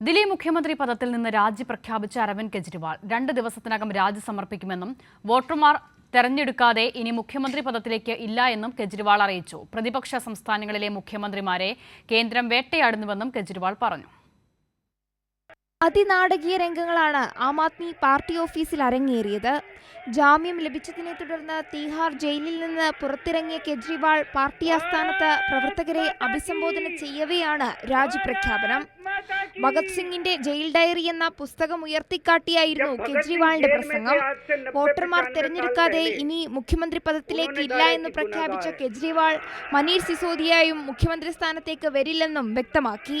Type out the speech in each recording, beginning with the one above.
ദില്ലി മുഖ്യമന്ത്രി പദത്തിൽ നിന്ന് രാജി പ്രഖ്യാപിച്ച അരവിന്ദ് കെജ്രിവാൾ രണ്ട് ദിവസത്തിനകം രാജി സമർപ്പിക്കുമെന്നും വോട്ടർമാർ തെരഞ്ഞെടുക്കാതെ ഇനി മുഖ്യമന്ത്രി പദത്തിലേക്ക് ഇല്ല എന്നും കെജ്രിവാൾ അറിയിച്ചു. പ്രതിപക്ഷ സംസ്ഥാനങ്ങളിലെ മുഖ്യമന്ത്രിമാരെ കേന്ദ്രം വേട്ടയാടുന്നുവെന്നും കെജ്രിവാൾ പറഞ്ഞു. അതിനാടകീയ രംഗങ്ങളാണ് ആം ആദ്മി പാർട്ടി ഓഫീസിൽ അരങ്ങേറിയത്. ജാമ്യം ലഭിച്ചതിനെ തുടർന്ന് തീഹാർ ജയിലിൽ നിന്ന് പുറത്തിറങ്ങിയ കെജ്രിവാൾ പാർട്ടി ആസ്ഥാനത്ത് പ്രവർത്തകരെ അഭിസംബോധന ചെയ്യവെയാണ് രാജിപ്രഖ്യാപനം ഭഗത് സിംഗിന്റെ ജയിൽ ഡയറി എന്ന പുസ്തകം ഉയർത്തിക്കാട്ടിയായിരുന്നു കെജ്രിവാളിന്റെ പ്രസംഗം. വോട്ടർമാർ തെരഞ്ഞെടുക്കാതെ ഇനി മുഖ്യമന്ത്രി പദത്തിലേക്ക് ഇല്ല എന്ന് പ്രഖ്യാപിച്ച കെജ്രിവാൾ മനീഷ് സിസോദിയായും മുഖ്യമന്ത്രി സ്ഥാനത്തേക്ക് വരില്ലെന്നും വ്യക്തമാക്കി.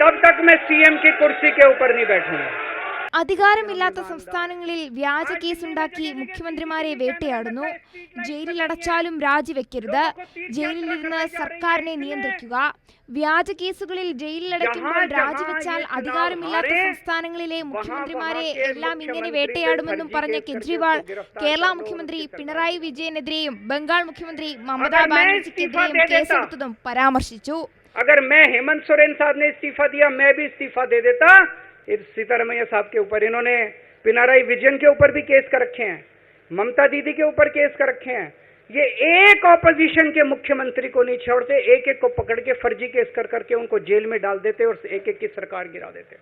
तब तक मैं सीएम की कुर्सी के ऊपर नहीं बैठूंगा അധികാരമില്ലാത്ത സംസ്ഥാനങ്ങളിൽ വ്യാജ കേസുണ്ടാക്കി മുഖ്യമന്ത്രിമാരെ വേട്ടയാടുന്നു ജയിലിലടച്ചാലും രാജിവെക്കരുത് ജയിലിലിരുന്ന് സർക്കാരിനെ നിയന്ത്രിക്കുക വ്യാജ കേസുകളിൽ ജയിലിലടയ്ക്കുമ്പോൾ രാജിവെച്ചാൽ അധികാരമില്ലാത്ത സംസ്ഥാനങ്ങളിലെ മുഖ്യമന്ത്രിമാരെ എല്ലാം ഇങ്ങനെ വേട്ടയാടുമെന്നും പറഞ്ഞ കെജ്രിവാൾ കേരള മുഖ്യമന്ത്രി പിണറായി വിജയനെതിരെയും ബംഗാൾ മുഖ്യമന്ത്രി മമതാ ബാനർജിക്കെതിരെയും കേസെടുത്തതും പരാമർശിച്ചു अगर मैं हेमंत सोरेन साहब ने इस्तीफा दिया मैं भी इस्तीफा दे देता इस सीतारमैया साहब के ऊपर इन्होंने पिनाराई विजयन के ऊपर भी केस कर रखे हैं ममता दीदी के ऊपर केस कर रखे हैं ये एक ऑपोजिशन के मुख्यमंत्री को नहीं छोड़ते एक एक को पकड़ के फर्जी केस कर करके उनको जेल में डाल देते और एक एक की सरकार गिरा देते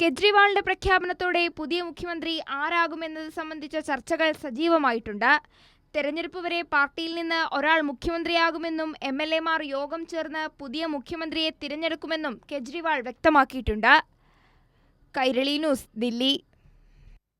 കെജ്രിവാളിന്റെ പ്രഖ്യാപനത്തോടെ പുതിയ മുഖ്യമന്ത്രി ആരാകുമെന്നത് സംബന്ധിച്ച ചർച്ചകൾ സജീവമായിട്ടുണ്ട് തെരഞ്ഞെടുപ്പ് വരെ പാർട്ടിയിൽ നിന്ന് ഒരാൾ മുഖ്യമന്ത്രിയാകുമെന്നും എം എൽ എമാർ യോഗം ചേർന്ന് പുതിയ മുഖ്യമന്ത്രിയെ തിരഞ്ഞെടുക്കുമെന്നും കെജ്രിവാൾ വ്യക്തമാക്കിയിട്ടുണ്ട്. കൈരളി ന്യൂസ് ദില്ലി.